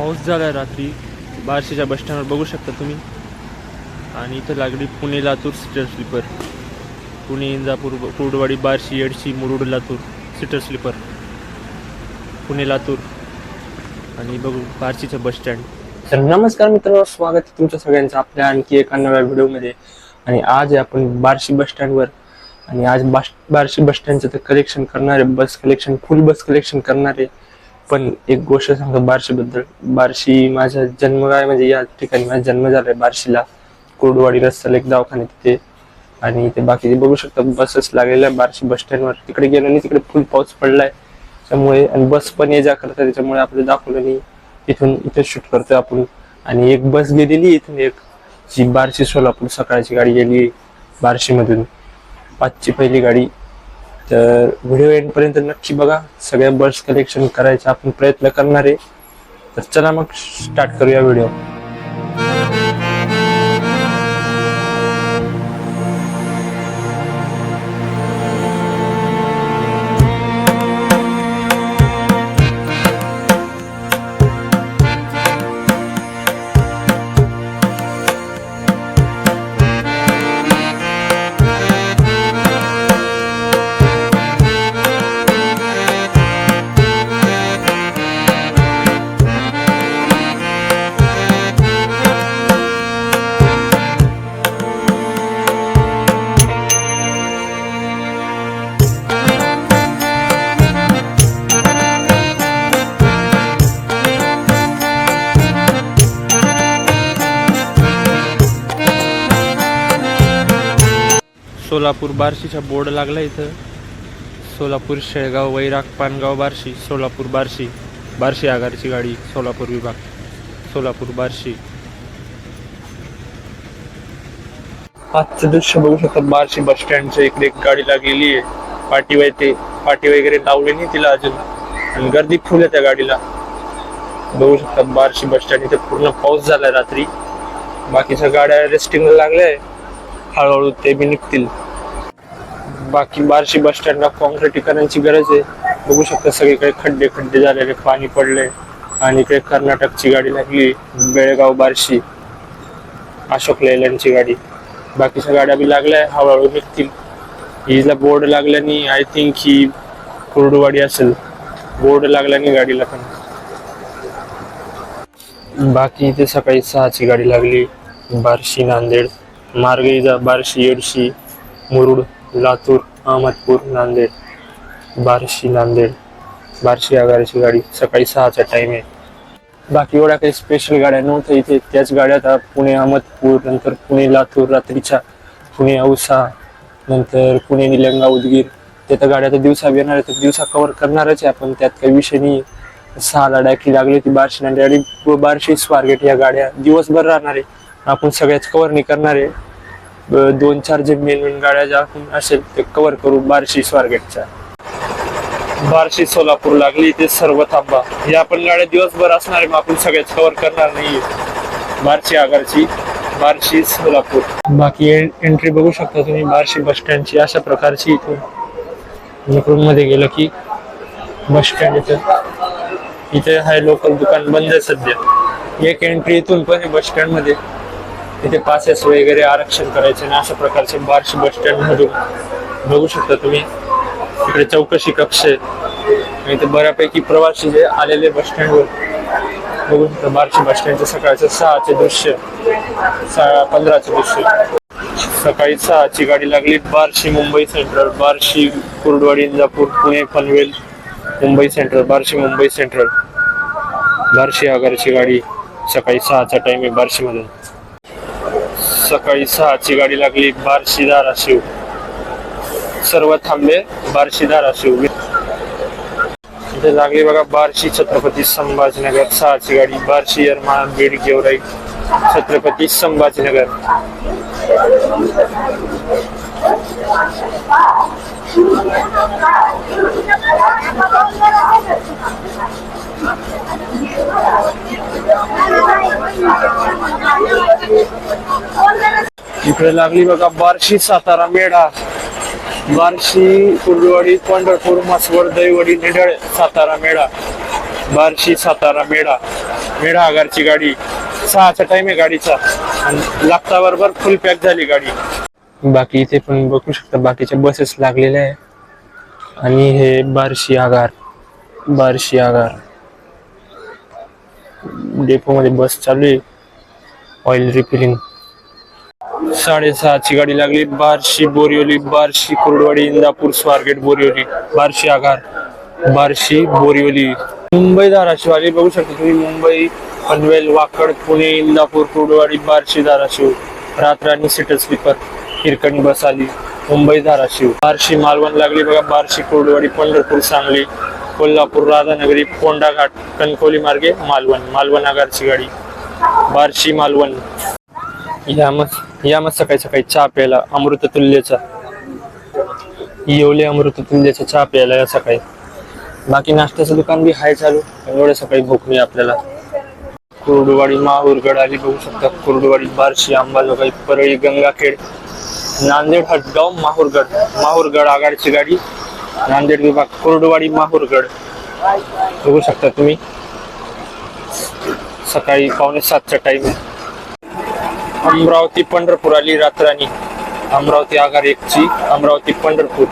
पाऊस झाला आहे रात्री. बार्शीच्या बसस्टँडवर बघू शकता तुम्ही. आणि इथं लागली Pune Latur seater sleeper Pune Indapur Kurduwadi Barshi Yedshi Murud Latur seater sleeper Pune Latur. आणि बघू बार्शीचं बसस्टँड तर नमस्कार मित्रांनो स्वागत आहे तुमच्या सगळ्यांचं आपल्या आणखी एका नव्या व्हिडिओमध्ये. आणि आज आहे आपण बार्शी बस स्टँडवर आणि आज बास बार्शी बस स्टँडचं तर कलेक्शन करणारे बस कलेक्शन फुल बस कलेक्शन करणारे पण एक गोष्ट सांगतो बार्शीबद्दल. बार्शी माझा जन्म काय म्हणजे या ठिकाणी माझा जन्म झालाय बार्शीला. कुर्डवाडी रस्त्याला एक दवाखाने तिथे. आणि ते बाकीचे बघू शकता बसेस लागलेल्या आहे बार्शी बस स्टँडवर तिकडे गेलो नाही तिकडे फुल पाऊस पडलाय. त्यामुळे आणि बस पण ये जा करतात त्याच्यामुळे आपलं दाखवलं नाही. इथून इथे शूट करतोय आपण. आणि एक बस गेलेली इथून एक जी बार्शी सोलापूर सकाळची गाडी गेली बार्शीमधून. पाचची पहिली गाडी. तर व्हिडिओ एंड पर्यंत नक्की बघा. सगळ्या बस कलेक्शन करायचा आपण प्रयत्न करणार आहे. तर चला मग स्टार्ट करूया व्हिडिओ सोलापूर बार्शीचा बोर्ड लागला इथं. सोलापूर शेळगाव वैराग पानगाव बार्शी सोलापूर बार्शी बार्शी आगारची गाडी सोलापूर विभाग सोलापूर बार्शी. आजचं दृश्य बघू शकता बार्शी बस स्टँडच्या इकडे एक गाडी लागलेली आहे. पाठी ते. पाठी वगैरे लावली नाही तिला अजून. आणि गर्दी फुल आहे त्या गाडीला. बघू शकता बार्शी बस स्टँड इथे पूर्ण पाऊस झालाय रात्री. बाकीच्या गाड्या रेस्टिंगला लागल्या हळूहळू ते बी निघतील. बाकी बार्शी बस स्टँडला कॉन्क्रिटीकरणाची गरज आहे. बघू शकता सगळीकडे खड्डे खड्डे झालेले पाणी पडले. आणि इकडे कर्नाटकची गाडी लागली बेळगाव बार्शी. अशोक लेलँडची गाडी. बाकीच्या गाड्या बी लागल्या हळूहळू निघतील. हिला बोर्ड लागल्याने आय थिंक ही कुर्डुवाडी असेल. बोर्ड लागल्याने गाडीला पण. बाकी इथे सकाळी सहाची गाडी लागली बार्शी नांदेड. मार्ग इजा बार्शी येडशी मुरुड. लातूर अहमदपूर नांदेड बार्शी नांदेड. बार्शी आगाराची गाडी सकाळी सहाचा टाईम आहे. बाकी एवढ्या काही स्पेशल गाड्या नव्हत्या इथे. त्याच गाड्या आता पुणे अहमदपूर नंतर पुणे लातूर रात्रीच्या पुणे औसा नंतर पुणे निलंगा उदगीर. ते तर गाड्या तर दिवसा येणार आहे तर दिवसा कव्हर करणारच आहे आपण. त्यात काही विषय नाही सहाला डायकी लागली होती बार्शी नांदेड. आणि बारशी स्वारगेट या गाड्या दिवसभर राहणार आहे. आपण सगळ्याच कव्हर नाही करणार आहे. दोन चार जे मेन गाड्या ज्या आपण असेल ते कव्हर करू बार्शी स्वारगेटच्या. बार्शी सोलापूर लागली ते सर्व थांबा. या पण गाड्या दिवसभर असणार आहे मग आपण सगळ्याच कव्हर करणार नाहीये बार्शी आगारची बार्शी सोलापूर. बाकी एंट्री बघू शकता तुम्ही बार्शी बस स्टँडची अशा प्रकारची इथून. इकडून मध्ये गेलं की बस स्टँड इथं. इथे हाय लोकल दुकान बंद आहे सध्या. एक एंट्री इथून पण आहे बस स्टँडमध्ये. इथे पासेस वगैरे आरक्षण करायचे आणि अशा प्रकारचे बार्शी बस स्टँड मधून बघू शकता तुम्ही. इकडे चौकशी कक्ष आहे. आणि इथे बऱ्यापैकी प्रवासी जे आलेले बस स्टँडवर बघू शकता बार्शी बस स्टँडचे सकाळचे सहाचे दृश्य सहा पंधराचे दृश्य. सकाळी सहाची गाडी लागली Barshi Mumbai central Barshi Kurduwadi Indapur Pune Panvel Mumbai central Barshi Mumbai central Barshi आगारची गाडी सकाळी सहाचा टाइम आहे बार्शीमधून. सकाळी सहाची गाडी लागली बार्शी धाराशिव. सर्व थांबे बार्शी धाराशिव. इथे लागली बघा बार्शी छत्रपती संभाजीनगर. सहाची गाडी बार्शी यरमाळा बीड गेवराई छत्रपती संभाजीनगर. इकडे लागली बघा बार्शी सातारा मेढा. बार्शी कुर्डवाडी पंढरपूर मसवड दैवडी निढळ सातारा मेढा. बार्शी सातारा मेढा. मेढा आगारची गाडी. सहाचा टाइम आहे गाडीचा. आणि लागता बरोबर फुल पॅक झाली गाडी. बाकी इथे पण बघू शकता बाकीच्या बसेस लागलेल्या आहे आणि हे बार्शी आगार. बार्शी आगार. डेपोमध्ये बस चालू आहे. ऑइल रिफिलिंग साडेसहाची गाडी लागली. बारशी बोरिवली बारशी कुरडवाडी इंदापूर स्वारगेट बोरिवली. बारशी आगार बारशी बोरिवली. मुंबई धाराशिव आली. बघू शकता तुम्ही मुंबई पनवेल वाकड पुणे इंदापूर कुरडवाडी बारशी धाराशिव. रात्र आणि सिटर स्लीपर हिरकणी बस आली. मुंबई धाराशिव. बारशी मालवण लागली बघा. बार्शी कुरडवाडी पंढरपूर सांगली. कोल्हापूर राधानगरी फोंडा घाट मार्गे मालवण मालवण आगारची गाडी. बार्शी मालवण. या मग या मग सकाळी सकाळी चहा प्यायला अमृत तुल्यचा येवले अमृत तुल्यचा चहा प्यायला या सकाळी. बाकी नाश्त्याचं दुकान बी हाय चालू एवढ्या सकाळी भूक नाही आपल्याला. कुर्डुवाडी माहूरगड आली बघू शकता कुर्डुवाडी बार्शी अंबाजोगाई परळी गंगाखेड नांदेड हटगाव माहूरगड. माहूरगड आघाडीची गाडी नांदेड विभाग कोरडवाडी माहूरगड. बघू शकता तुम्ही. सकाळी पावणे सातचा टाइम अमरावती पंढरपूर आली रात्रानी अमरावती आगार एकची अमरावती पंढरपूर.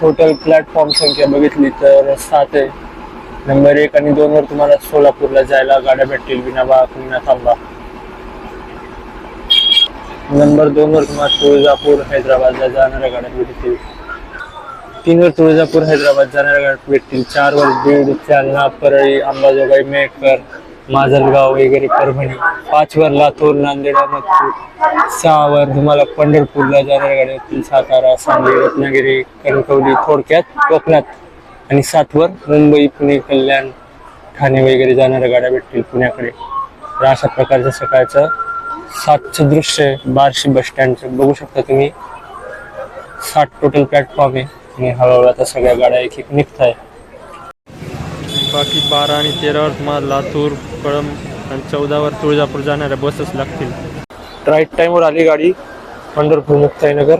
टोटल प्लॅटफॉर्म संख्या बघितली तर सात आहे. नंबर एक आणि दोन वर तुम्हाला सोलापूरला जायला गाड्या भेटतील विनाबा विना थांबा. नंबर दोन वर तुम्हाला तुळजापूर हैदराबादला जाणाऱ्या गाड्या भेटतील. तीन वर तुळजापूर हैदराबाद जाणाऱ्या गाड्या भेटतील. चार वर बीड जालना परळी अंबाजोगाई मेहकर माजलगाव वगैरे परभणी. पाच वर लातूर नांदेड अहमदपूर सहा वर तुम्हाला पंढरपूरला जाणाऱ्या गाड्या भेटतील. सातारा सांगली रत्नागिरी कणकवली थोडक्यात कोकणात. आणि सातवर मुंबई पुणे कल्याण ठाणे वगैरे जाणाऱ्या गाड्या भेटतील पुण्याकडे. तर अशा प्रकारचं सकाळचं सातचं दृश्य आहे. बार्शी बस स्टँडचं. बघू शकता तुम्ही. साठ टोटल प्लॅटफॉर्म आहे. आणि हळूहळू आता सगळ्या गाड्या एक एक निघत आहे बाकी बारा आणि तेरावर तुम्हाला लातूर कळंब आणि चौदावर तुळजापूर जाणाऱ्या बसेस लागतील. राईट टाइमवर आली गाडी. पंढरपूर मुक्ताईनगर.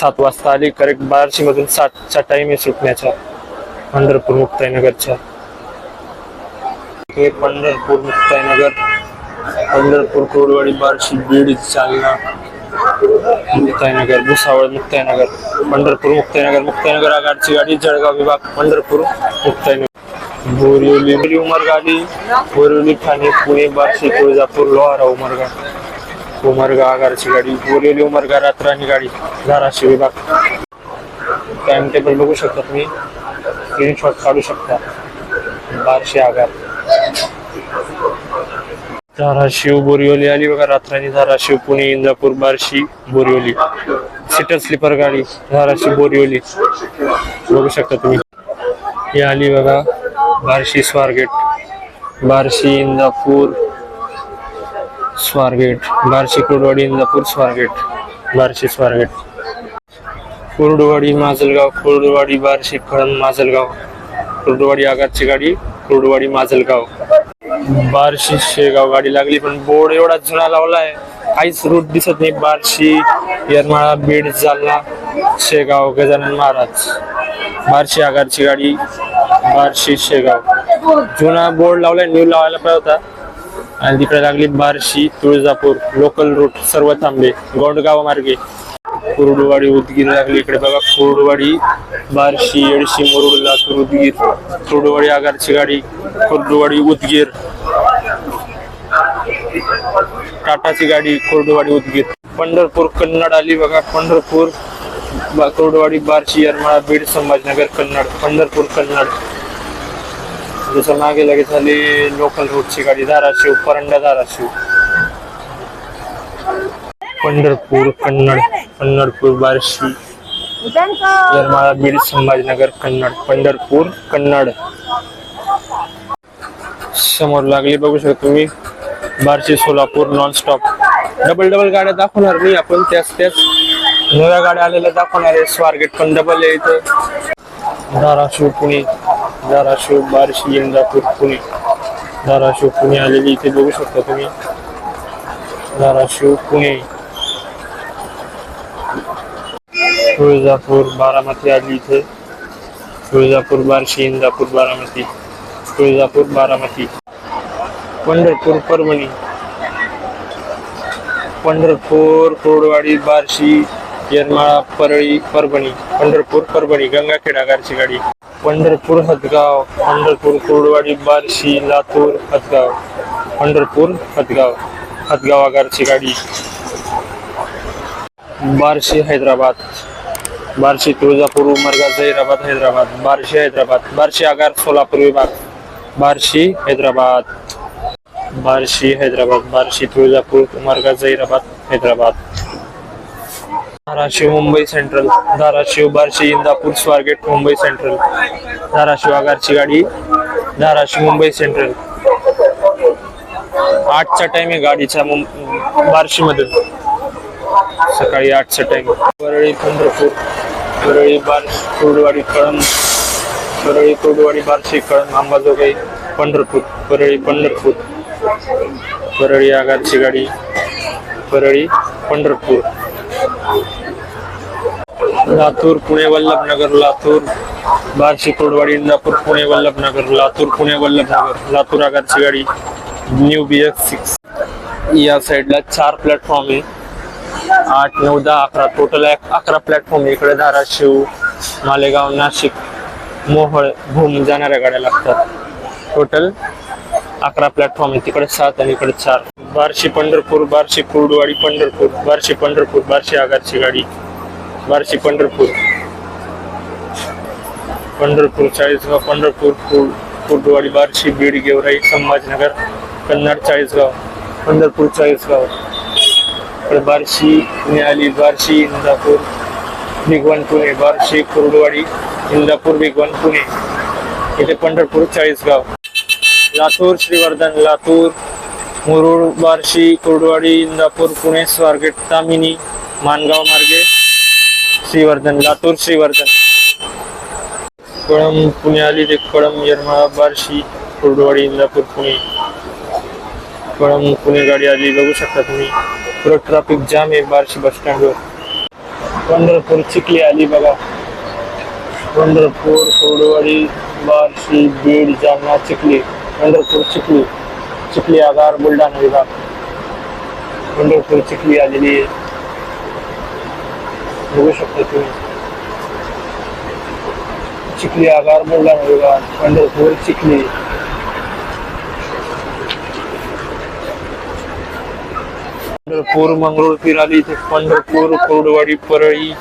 सात वाजता आली. करेक्ट बार्शी मधून सातचा टाइम आहे सुटण्याचा. पंढरपूर मुक्ताईनगरच्या हे पंढरपूर मुक्ताईनगर. पंढरपूर कोरवाडी बार्शी बीड जालना. मुक्ताईनगर भुसावळ मुक्ताईनगर पंढरपूर मुक्ताईनगर मुक्ताईनगर आगाडची गाडी जळगाव विभाग पंढरपूर मुक्ताईनगर. बोरिवली बोरिवली उमरगाडी बोरिवली ठाणे पुणे बार्शी तुळजापूर लोहारा उमरगा उमरगा आगारची गाडी बोरिवली उमरगा रात्रानी गाडी धाराशिव विभाग. टाइम टेबल बघू शकता तुम्ही. स्क्रीनशॉट काढू शकता. बारशे आगार धाराशिव बोरिवली आली बघा रात्रानी धाराशिव पुणे इंदापूर बार्शी बोरिवली. सिटर स्लीपर गाडी धाराशिव बोरिवली. बघू शकता तुम्ही. ही आली बघा बार्शी स्वारगेट. बार्शी इंदापूर स्वारगेट. बार्शी कुडवाडी इंदापूर स्वारगेट. बार्शी स्वारगेट. कुर्डवाडी माजलगाव. कुर्डवाडी बार्शी कळंब माजलगाव. कुर्डवाडी आगातची गाडी कुर्डवाडी माजलगाव. बारशी शेगाव गाडी लागली पण बोर्ड एवढा जुना लावला आहे काहीच रूट दिसत नाही. बारशी येरमाळा बीड जालना शेगाव गजानन महाराज. बारशी आगारची गाडी बारशी शेगाव. जुना बोर्ड लावलाय न्यू लावायला पाहिजे होता. आणि तिकडे लागली बार्शी तुळजापूर लोकल रूट सर्व थांबे गोंडगाव मार्गे. कुरडवाडी उदगीर लागली इकडे बघा. कुरडवाडी बार्शी येडशी मुरुड लातूर उदगीर. कुरडवाडी आगारची गाडी कुरडवाडी उदगीर. टाटाची गाडी कुरडवाडी उदगीर. पंढरपूर कन्नड आली बघा. पंढरपूर बा- कुर्डुवाडी बार्शी यरमाळा बीड संभाजीनगर कन्नड. पंढरपूर कन्नड. जसं मागे लगेच झाली लोकल रूटची गाडी धाराशिव परंडा धाराशिव. पंढरपूर कन्नड पंढरपूर बार्शी येरमाळा बीड संभाजीनगर कन्नड पंढरपूर कन्नड. समोर लागली बघू शकता तुम्ही Barshi Solapur non stop double double गाड्या दाखवणार नाही आपण त्याच त्याच. नव्या गाड्या आलेल्या दाखवणार आहे स्वारगेट पण डबल आहे इथं. धाराशिव पुणे. धाराशिव बार्शी इंदापूर पुणे. धाराशिव पुणे आलेली इथे बघू शकता तुम्ही. धाराशिव पुणे. तुळजापूर बारामती आली इथे. तुळजापूर बार्शी इंदापूर बारामती. तुळजापूर बारामती. पंढरपूर परभणी. पंढरपूर कोरडवाडी बार्शी येरमाळा परळी परभणी. पंढरपूर परभणी गंगाखेड आगारची गाडी. पंढरपूर हदगाव. पंढरपूर कोरडवाडी बार्शी लातूर हदगाव. पंढरपूर हदगाव. हदगाव आगारची गाडी. बार्शी हैदराबाद. बार्शी तुळजापूर उमरगा जैराबाद हैदराबाद बार्शी हैदराबाद बार्शी आगार सोलापूर विभाग बार्शी हैदराबाद बार्शी हैदराबाद बार्शी तुळजापूर उमरगा जैराबाद हैदराबाद. धाराशिव मुंबई सेंट्रल धाराशिव बार्शी इंदापूर स्वारगेट मुंबई सेंट्रल धाराशिव आगारची गाडी धाराशिव मुंबई सेंट्रल आठचा टाइम आहे गाडीच्या बार्शीमधून. सकाळी आठचा टाईम परळी पंढरपूर. परळी बार्शी कुर्डवाडी कळम परळी कुर्डवाडी बार्शी कळम अंबाजोगाई पंढरपूर. परळी पंढरपूर. परळी आगारची गाडी. परळी पंढरपूर. लातूर पुणे वल्लभनगर लातूर. बार्शी कोडवाडी इंदापूर पुणे वल्लभनगर लातूर पुणे वल्लभनगर. लातूर आगारची गाडी. न्यू बी एफ सिक्स या साईडला चार प्लॅटफॉर्म आहे. आठ नऊ दहा अकरा. टोटल अकरा प्लॅटफॉर्म इकडे धाराशिव मालेगाव नाशिक मोहळ भूम जाणाऱ्या गाड्या लागतात. टोटल अकरा प्लॅटफॉर्म आहे. तिकडे सात आणि इकडे चार. बार्शी पंढरपूर बारशी कुर्डवाडी पंढरपूर. बारशी पंढरपूर बारशी आगारची गाडी. बारशी पंढरपूर. पंढरपूर चाळीसगाव पंढरपूर कुर्डवाडी बार्शी बीड गेवराई संभाजीनगर कन्नड चाळीसगाव. पंढरपूर चाळीसगाव. तर बार्शी पुणे आली बार्शी इंदापूर भिगवण पुणे बार्शी कुर्डवाडी इंदापूर भिगवण पुणे इथे पंढरपूर चाळीसगाव. लातूर श्रीवर्धन लातूर मुरुड बार्शी कुर्डवाडी इंदापूर पुणे स्वारगेट तामिनी मानगाव मार्गे श्रीवर्धन लातूर श्रीवर्धन. कळम पुणे आली ते कळम यरमाळा बार्शी कुर्डवाडी इंदापूर पुणे. कळम पुणे गाडी आली बघू शकता तुम्ही. पुरं ट्रॅफिक जाम आहे बार्शी बस स्टँडवर पंढरपूर चिखली आली बघा. पंढरपूर कोडवाडी बार्शी बीड जालना चिखली. पंढरपूर चिखली. चिखली आगार बुलढाणा विभाग. पंढरपूर चिखली आलेली आहे. बघू शकता तुम्ही. चिखली आगार बुलढाणा विभाग. पंढरपूर चिखली. पंढरपूर मंगरुळ आली इथे पंढरपूर कोरडवाडी परळी.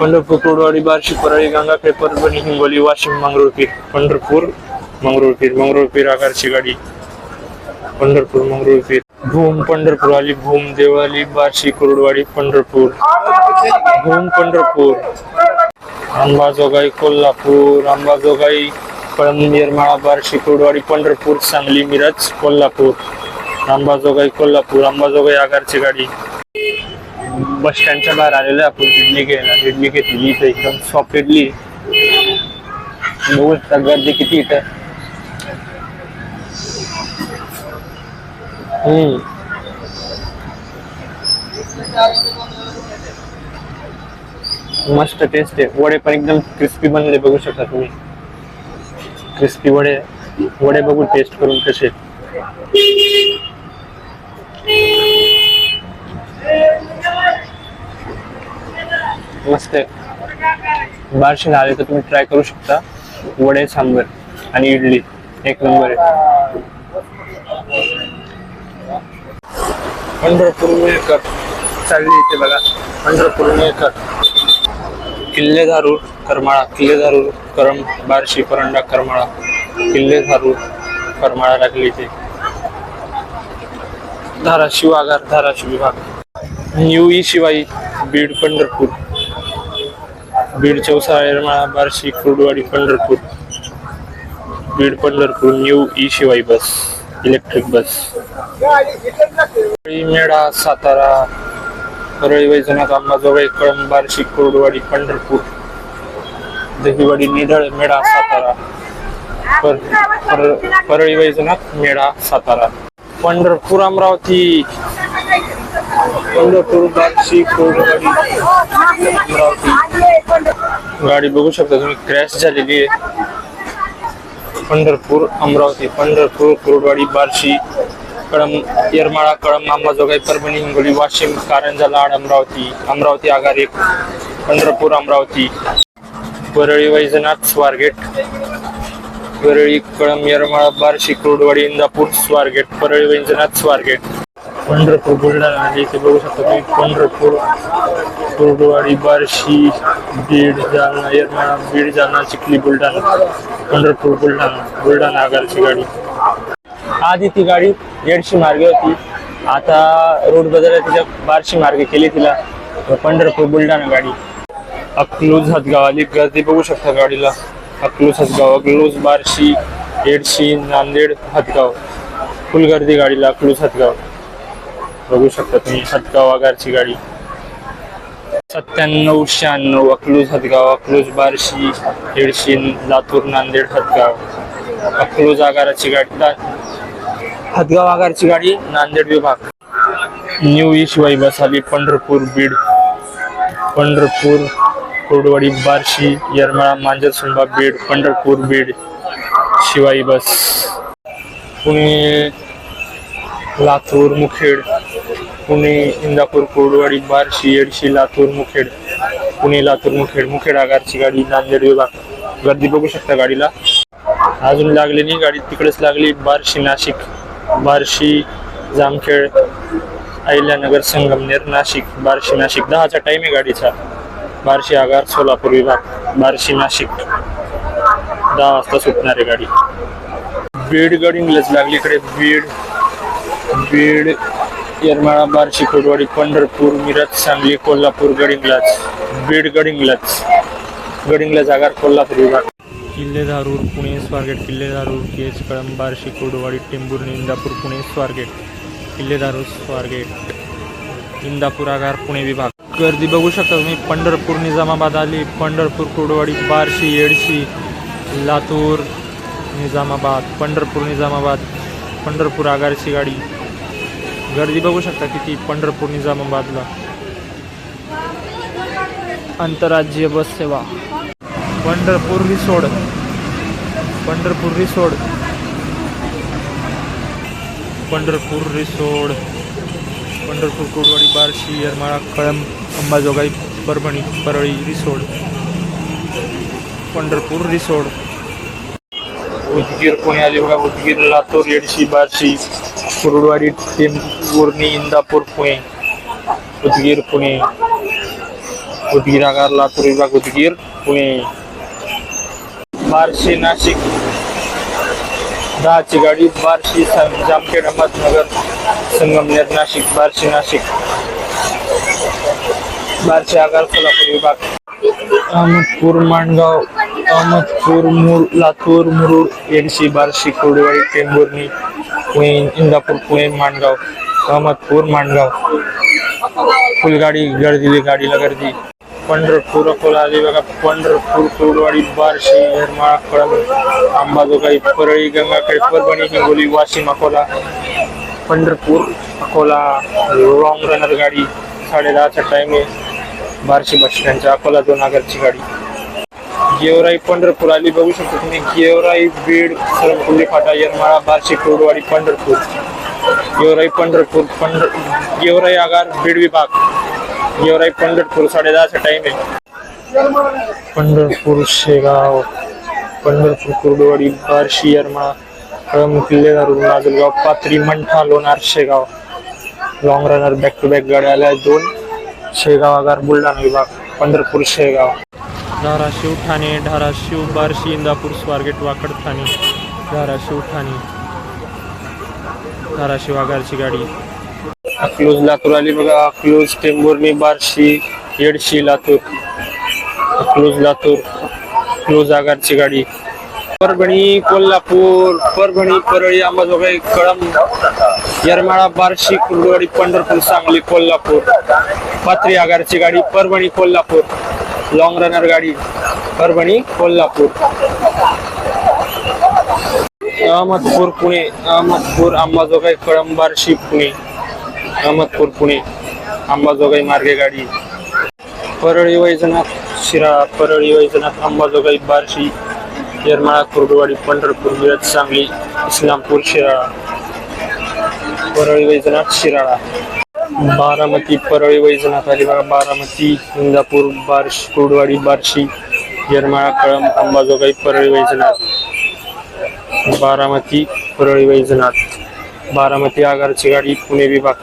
पंढरपूर कोरडवाडी बार्शी परळी गंगाखेड परभणी हिंगोली वाशिम मंगरुळपीर पंढरपूर मंगरुळपीर मंगरुळपीर आगारची गाडी. पंढरपूर मंगरुळपीर भूम पंढरपूर आली भूम देवाली बार्शी कुरुडवाडी पंढरपूर. भूम पंढरपूर. अंबाजोगाई कोल्हापूर अंबाजोगाई कळंब निर्माळा बार्शी कुरुडवाडी पंढरपूर सांगली मिरज कोल्हापूर. अंबाजोगाई कोल्हापूर अंबाजोगाई आगारची गाडी. बस स्टँडच्या बाहेर आलेलो आहे आपण इडली घ्यायला. इडली घेतली इथे एकदम सॉफ्ट इडली. बघू शकता गर्दी किती इथं? हम्म. मस्त टेस्ट आहे. वडे पण एकदम क्रिस्पी बनले बघू शकता तुम्ही. क्रिस्पी वडे. वडे बघू टेस्ट करून कसे मस्त. आहे बार्शी आले तर तुम्ही ट्राय करू शकता. वडे सांबर आणि इडली. एक नंबर आहे. पंढरपूर मेळकर चालली इथे बघा. पंढरपूर मेळकर किल्ले धारूर करमाळा. किल्ले धारूर करम बार्शी परंडा करमाळा. किल्ले धारूर करमाळा लागली इथे. धाराशिव आगार धाराशिव विभाग. New E Shivai Beed Pandharpur. Beed Chausa Yermala Barshi Kurduwadi Pandharpur. Beed Pandharpur new E Shivai bus electric bus. Medha Satara. Parli Vaijnath Ambajogai Kalamb Barshi Kurduwadi Pandharpur. Dahiwadi Nidhal Medha Satara. पर, परळी वैजनाथ मेढा सातारा. पंढरपूर अमरावती पंढरपूर बार्शी कुर्डवाडी अमरावती गाडी बघू शकता तुम्ही crash झालेली आहे. पंढरपूर अमरावती पंढरपूर कुर्डवाडी बार्शी कळम येरमाळा कळम अंबाजोगाई परभणी हिंगोली वाशिम कारंजा लाड अमरावती अमरावती आगार एक पंढरपूर अमरावती. परळी वैजनाथ स्वारगेट. परळी कळम येरमाळा बार्शी कुर्डवाडी इंदापूर स्वारगेट परळी वैजनाथ स्वारगेट. पंढरपूर बुलढाणा आणि इथे बघू शकता तुम्ही पंढरपूर कुर्डवाडी बार्शी बीड जालना येरमाळा बीड जालना चिखली बुलढाणा पंढरपूर बुलढाणा बुलढाणा आगारची गाडी. आधी ती गाडी येडशी मार्गे होती. आता रोड बदलला तिच्या बार्शी मार्गे केली तिला. पंढरपूर बुलढाणा गाडी. अकलूज हदगाव आली. गर्दी बघू शकता गाडीला. अकलूज हदगाव अकलूज बार्शी एडशी नांदेड हदगाव फुल गर्दी गाडीला अकलूज हदगाव बघू शकता तुम्ही हदगाव आगारची गाडी. सत्त्याण्णव शहाण्णव अकलूज हदगाव अकलूज बार्शी एडशी लातूर नांदेड हदगाव अकलूज आगाराची गाडी. दा- हदगाव आगारची गाडी नांदेड विभाग. न्यू ईशवाई बस आली पंढरपूर बीड. पंढरपूर कोरडवाडी बार्शी येरमाळा मांजरसुंबा बीड पंढरपूर बीड शिवाई बस. पुणे लातूर मुखेड. पुणे इंदापूर कोरडवाडी बार्शी येडशी लातूर मुखेड. पुणे लातूर मुखेड. मुखेड आगारची गाडी नांदेड विभाग. गर्दी बघू शकता गाडीला. अजून लागली नाही गाडी. तिकडेच लागली बार्शी नाशिक. बार्शी जामखेड अहिल्यानगर संगमनेर नाशिक. बार्शी नाशिक. दहाचा टाइम आहे गाडीचा. बार्शी आगार सोलापूर विभाग बार्शी नाशिक. दहा वाजता सुटणारी गाडी. बीड गडिंगलच लागली इकडे बीड बीड येरमाळा बार्शी कोडवाडी पंढरपूर मिरज सांगली कोल्हापूर गडिंगलाज. बीड गडिंगलाज. गडिंगलाज आगार कोल्हापूर विभाग. किल्ले धारूर पुणे स्वारगेट. किल्ले धारूर केज कळंब बार्शी कोडवाडी टेंभुर्णी इंदापूर पुणे स्वारगेट. किल्ले धारूर स्वारगेट. इंदापूर आगार पुणे विभाग. गर्दी बघू शकता तुम्ही. पंढरपूर निजामाबाद आली पंढरपूर कुडवाडी बार्शी येडशी लातूर निजामाबाद पंढरपूर निजामाबाद पंढरपूर आगारची गाडी. गर्दी बघू शकता किती पंढरपूर निजामाबादला. आंतरराज्य बस सेवा. पंढरपूर रिसोड. पंढरपूर रिसोड. पंढरपूर रिसोड. पंढरपूर कोडवाडी बार्शी येरमाळा कळंब अंबाजोगाई परभणी परळी रिसोड. पंढरपूर रिसोड. उदगीर पुणे अलिबाग उदगीर लातूर येडशी बार्शी कुरुडवाडी टेंबुर्णी इंदापूर पुणे. उदगीर पुणे. उदगीर आगार लातूर विभाग उदगीर पुणे. बार्शी नाशिक दहाची गाडी बार्शी जामखेड अहमदनगर संगमनेर नाशिक बार्शी नाशिक. बार्शी आगार सोलापूर विभाग. अहमदपूर माणगाव अहमदपूर मुर लातूर मुरुड येडशी बार्शी कोडेवाडी टेंभुर्णी पुणे इंदापूर पुणे माणगाव अहमदपूर माणगाव. फुलगाडी गर्दीली गाडीला गर्दी. पंढरपूर अकोला आली बघा पंढरपूर कुरवाडी बार्शी येरमाळा कळंब अंबाजोगाई परळी गंगाखेड परभणी हिंगोली वाशिम अकोला पंढरपूर अकोला लॉंग रनर गाडी साडे दहाचा टाइम आहे. बार्शी बस स्टँडच्या अकोला दोन आगरची गाडी. गेवराई पंढरपूर आली बघू शकतो तुम्ही. गेवराई बीड सरकुंडी फाटा येरमाळा बार्शी कुरवाडी पंढरपूर. गेवराई पंढरपूर पंढर गेवराई आगार बीड विभाग. गेवराई पंढरपूर साडे दहाचा टाइम आहे Pandharpur Shegaon Pandharpur Kurduwadi Barshi Yermala Kalamb Kille Dharur Majalgaon Pathri Mantha Lonar Shegaon long runner back to back गाड्या आल्या दोन. शेगाव आगार बुलढाणा विभाग पंढरपूर शेगाव. धाराशिव ठाणे धाराशिव बार्शी इंदापूर स्वारगेट वाकड ठाणे. धाराशिव ठाणे. धाराशिव आगारची गाडी. अकलूज लातूर आली बघा अकलूज टेंभुर्णी बार्शी येडशी लातूर. अकलूज लातूर अकलूज आगारची गाडी. परभणी कोल्हापूर परभणी परळी अंबाजोगाई कळंब येरमाळा बार्शी कुर्डवाडी पंढरपूर सांगली कोल्हापूर. पात्री आगारची गाडी परभणी कोल्हापूर. लॉंग रनर गाडी परभणी कोल्हापूर. अहमदपूर पुणे. अहमदपूर अंबाजोगाई कळंब बार्शी पुणे. अहमदपूर पुणे अंबाजोगाई मार्गे गाडी. परळी वैजनाथ शिरा परळी वैजनाथ अंबाजोगाई बार्शी येरमाळा कुर्डुवाडी पंढरपूर मिरज सांगली इस्लामपूर शिराळा. परळी वैजनाथ शिराळा. बारामती परळी वैजनाथ अलिबाग बारामती इंदापूर बार्शी कुर्डवाडी बार्शी येरमाळा कळंब अंबाजोगाई परळी वैजनाथ. बारामती परळी वैजनाथ. बारामती आगारची गाडी पुणे विभाग.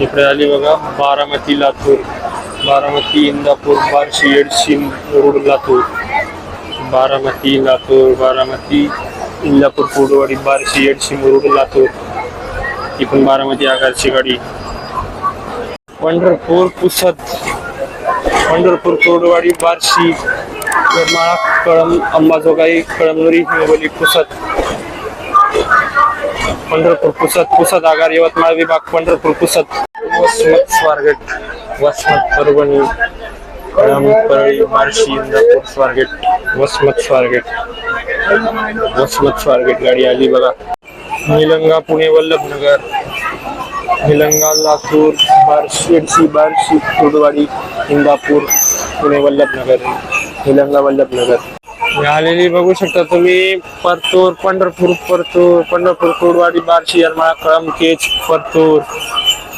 इकडे आली बघा? बारामती लातूर. बारामती इंदापूर बार्शी येडशी रोड लातूर. बारामती लातूर बारामती इंदापूर कुर्डवाडी बार्शी येडशी रोड लातूर. ही पण बारामती आगारची गाडी. पंढरपूर पुसद. पंढरपूर कोडवाडी बार्शी करमाळा कळम अंबाजोगाई कळमनुरी हिंगोली पुसद. पंढरपूर पुसद पुसद आगार यवतमाळ विभाग पंढरपूर पुसद. वसमत स्वारगेट वसमत परभणी कळम परळी बार्शी इंदापूर स्वारगेट. वसमत स्वारगेट. वसमत स्वारगेट गाडी आली बघा. निलंगा पुणे वल्लभनगर. निलंगा लातूर बार्शी बार्शी कुर्डवाडी इंदापूर पुणे वल्लभनगर. निलंगा वल्लभनगर. झालेली बघू शकता तुम्ही. परतूर पंढरपूर परतूर पंढरपूर कुडवाडी बार्शी यरमाळा कळमकेज परतूर.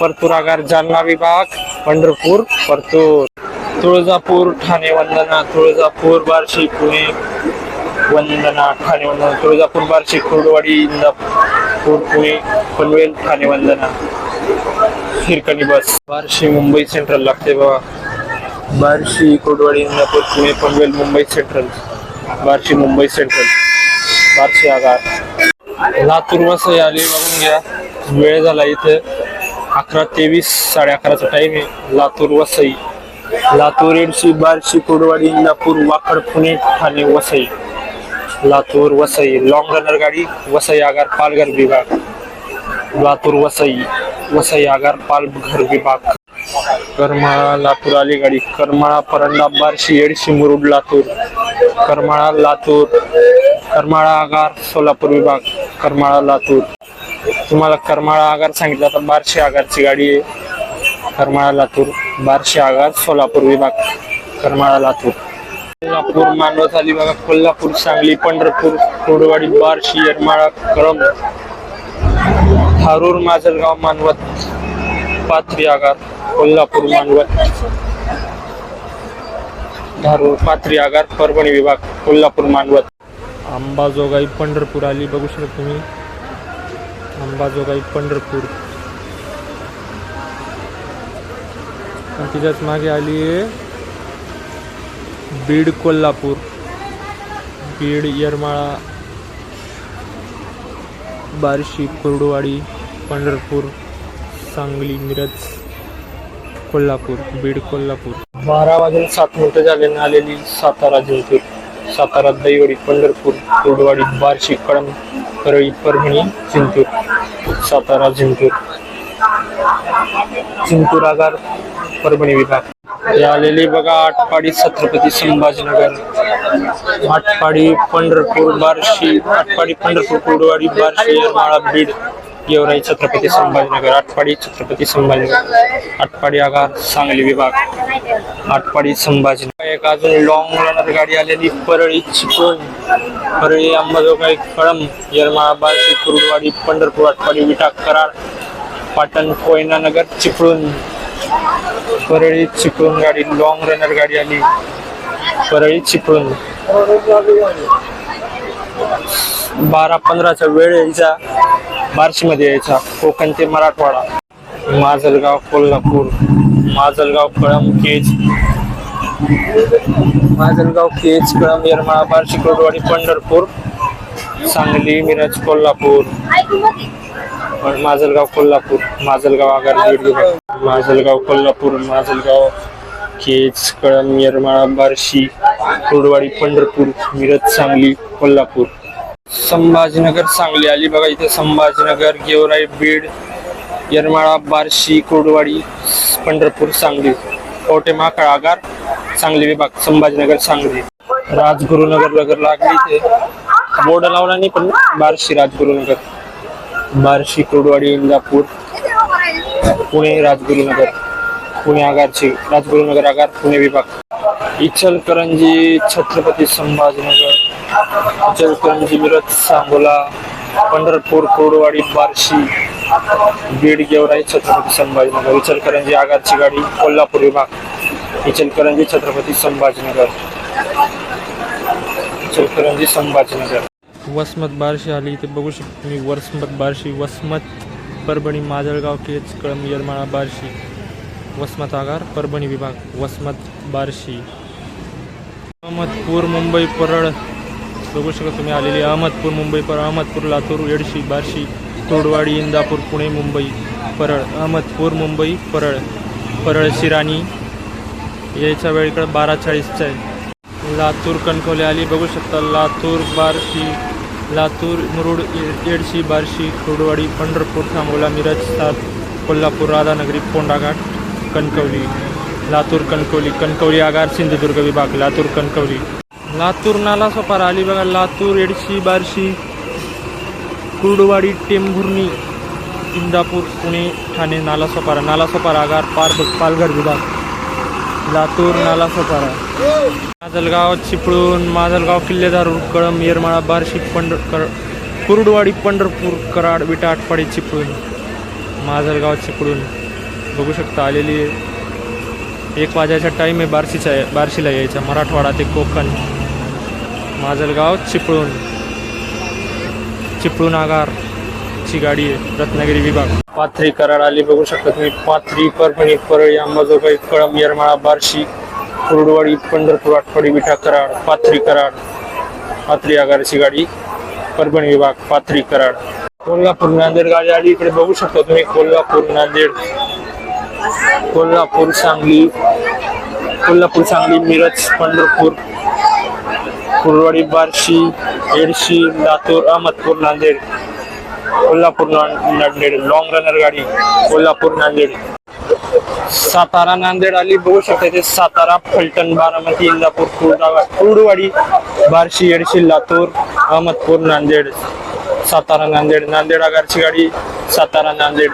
परतूर आगार जालना विभाग पंढरपूर परतूर. तुळजापूर ठाणे वंदना. तुळजापूर बार्शी पुणे वंदना ठाणे वंदना. तुळजापूर बार्शी कुर्डवाडी इंदापूर पुणे पनवेल ठाणे वंदना. हिरकणी बस. बार्शी मुंबई सेंट्रल लागते बाबा बार्शी कोडवाडी इंदापूर पुणे पनवेल मुंबई सेंट्रल. बार्शी मुंबई सेंट्रल. बार्शी आगार. लातूर वसई आली बघून घ्या. वेळ झाला इथे. अकरा तेवीस साडे अकराचा टाइम आहे. लातूर वसई. लातूर एडशी बार्शी कुर्डवाडी इंदापूर वाकड पुणे ठाणे वसई. लातूर वसई. लॉंग रनर गाडी वसई आगार पालघर विभाग. लातूर वसई. वसई आगार पालघर विभाग. करमाळा लातूर आली गाडी. करमाळा परंडा बार्शी येडशी मुरुड लातूर. करमाळा लातूर. करमाळा आगार सोलापूर विभाग. करमाळा लातूर. तुम्हाला करमाळा आगार सांगितलं तर बारशे आगारची गाडी आहे. करमाळा लातूर. बारशे आगार सोलापूर विभाग. करमाळा लातूर. कोल्हापूर मानवत आली बघा. कोल्हापूर सांगली पंढरपूर कोडवाडी बार्शी येरमाळा करम. थारूर माजलगाव मानवत. पाथरी आगार. कोल्हापूर मानवत. धारूर पाथरी आगार परभणी विभाग कोल्हापूर मानवत. अंबाजोगाई पंढरपूर आली बघू शकता तुम्ही. अंबाजोगाई पंढरपूर. तिच्याच मागे आली आहे बीड कोल्हापूर. बीड येरमाळा बार्शी कुर्डुवाडी पंढरपूर सांगली मिरज कोल्हापूर. बीड कोल्हापूर. बारा वाजून सात मिनिटं झाले आलेली सातारा जिंतूर. सातारा दैवडी पंढरपूर कोडवाडी बार्शी कळम परळी परभणी जिंतूर. सातारा जिंतूर. जिंतूर आगार परभणी विभाग. हे आलेली बघा आटपाडी छत्रपती संभाजीनगर. आटपाडी पंढरपूर बार्शी आटपाडी पंढरपूर कोडवाडी बार्शी येरमाळा बीड. गेवराई छत्रपती संभाजीनगर आटपाडी छत्रपती संभाजीनगर आटपाडी आगार सांगली विभाग आटपाडी संभाजीनगर. एक अजून लॉंग रनर गाडी आलेली परळी चिपळूण. परळी अंबाजोगाई कळंब येरमाळा बार्शी पंढरपूर आटपाडी विटा कराड पाटण कोयनानगर चिपळूण. परळी चिपळूण गाडी लॉंग रनर गाडी आली. परळी चिपळूण. बारा पंधराचा वेळ यायचा मध्ये यायचा. कोकण ते मराठवाडा. माजलगाव कोल्हापूर. माजलगाव कळम केज. माजलगाव केज कळम येरमाळा बार्शी कोडवाडी पंढरपूर. सांगली मिरज कोल्हापूर. माजलगाव कोल्हापूर. माजलगाव आगार माजलगाव कोल्हापूर. माजलगाव केज कळम येरमाळा बार्शी कोडवाडी पंढरपूर मिरज सांगली कोल्हापूर. संभाजीनगर सांगली आली. बघा इथे संभाजीनगर गेवराई बीड येरमाळा बार्शी कोडवाडी पंढरपूर सांगली. कोटे माकळ आगार सांगली विभाग संभाजीनगर सांगली. राजगुरुनगर नगर लागली इथे. बोर्ड लावला नाही पण बार्शी राजगुरुनगर. बार्शी कोडवाडी इंदापूर पुणे राजगुरुनगर. पुणे आगारची राजगुरुनगर आगार पुणे विभाग. इचलकरंजी छत्रपती संभाजीनगर इचलकरंजी मिरज सांगोला पंढरपूर कोडवाडी बार्शी बीड गेवराई छत्रपती संभाजीनगर इचलकरंजी आगारची गाडी कोल्हापूर विभाग इचलकरंजी छत्रपती संभाजीनगर इचलकरंजी संभाजीनगर. वसमत बार्शी आली इथे बघू शकतो तुम्ही वसमत बार्शी वसमत परभणी माजळगाव केज कळम येरमाळा बार्शी. वसमत आगार परभणी विभाग वसमत बार्शी. अहमदपूर मुंबई परळ. बघू शकता तुम्ही आलेली अहमदपूर मुंबई परळ. अहमदपूर लातूर येडशी बार्शी तोडवाडी इंदापूर पुणे मुंबई परळ. अहमदपूर मुंबई परळ. परळ शिराणी. यायच्या वेळीकडे बारा चाळीसचा आहे. लातूर कणकवली आली. बघू शकता लातूर बार्शी लातूर मुरुड येडशी बार्शी तोडवाडी पंढरपूर थांबोला मिरज सात कोल्हापूर राधानगरी पोंडाघाट कणकवली. लातूर कणकवली कणकवली आगार सिंधुदुर्ग विभाग लातूर कणकवली. लातूर नाला सोपारा आली बघा लातूर येडशी बार्शी कुर्डवाडी टेंभुर्णी इंदापूर पुणे ठाणे नाला सोपारा नाला सोपारा आगार पार पालघर विभाग. लातूर नाला सोपारा माजलगाव चिपळूण माजलगाव किल्लेदार कळम येरमाळा बार्शी पंढर कर कुरुडवाडी पंढरपूर कराड विटा आटपाडी चिपळूण. माजलगाव चिपळूण. बघू शकता आलेली आहे एक वाजायचा टाईम आहे बार्शीचा बार्शीला यायचा. मराठवाडा ते कोकण. माजलगाव चिपळूण. चिपळूण आगारची गाडी आहे. रत्नागिरी विभाग. पाथरी कराड आली बघू शकता तुम्ही. पाथरी परभणी परळी अंबाजोगाई कळम येरमाळा बार्शी कुरडवाडी पंढरपूर आटपाडी विठा कराड पाथरी कराड. पाथरी आगारची गाडी. परभणी विभाग पाथरी कराड. कोल्हापूर नांदेड गाडी आली. इकडे बघू शकता तुम्ही. कोल्हापूर नांदेड. कोल्हापूर सांगली. कोल्हापूर सांगली मिरज पंढरपूर. कुरवाडी बार्शी एडशी लातूर अहमदपूर नांदेड. कोल्हापूर नांदेड. लॉंग रनर गाडी. कोल्हापूर नांदेड. सातारा नांदेड आली. बघू शकता इथे सातारा फलटण बारामती इंदापूर कुर्डा कुर्डवाडी बार्शी येडशी लातूर अहमदपूर नांदेड. सातारा नांदेड. नांदेड आगारची गाडी. सातारा नांदेड.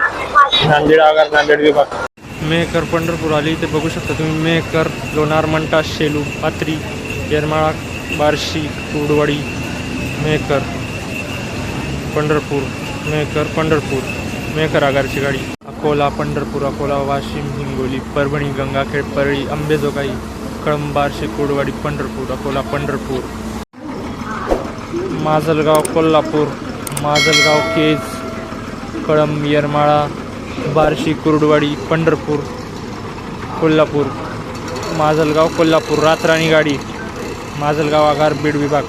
नांदेड आगार नांदेड विभाग. मेहकर पंढरपूर आली इथे बघू शकता तुम्ही मेहकर लोणार मंटा शेलू पात्री येरमाळा बार्शी कुडवाडी मेहकर पंढरपूर मेहकर पंढरपूर मेहकर आगारची गाडी. अकोला पंढरपूर अकोला वाशिम हिंगोली परभणी गंगाखेड परळी अंबेजोगाई कळंब बार्शी कुर्डवाडी पंढरपूर अकोला पंढरपूर. माजलगाव कोल्हापूर माजलगाव केज कळंब येरमाळा बार्शी कुरुडवाडी पंढरपूर कोल्हापूर माजलगाव कोल्हापूर रातराणी गाडी माजलगाव आगार बीड विभाग.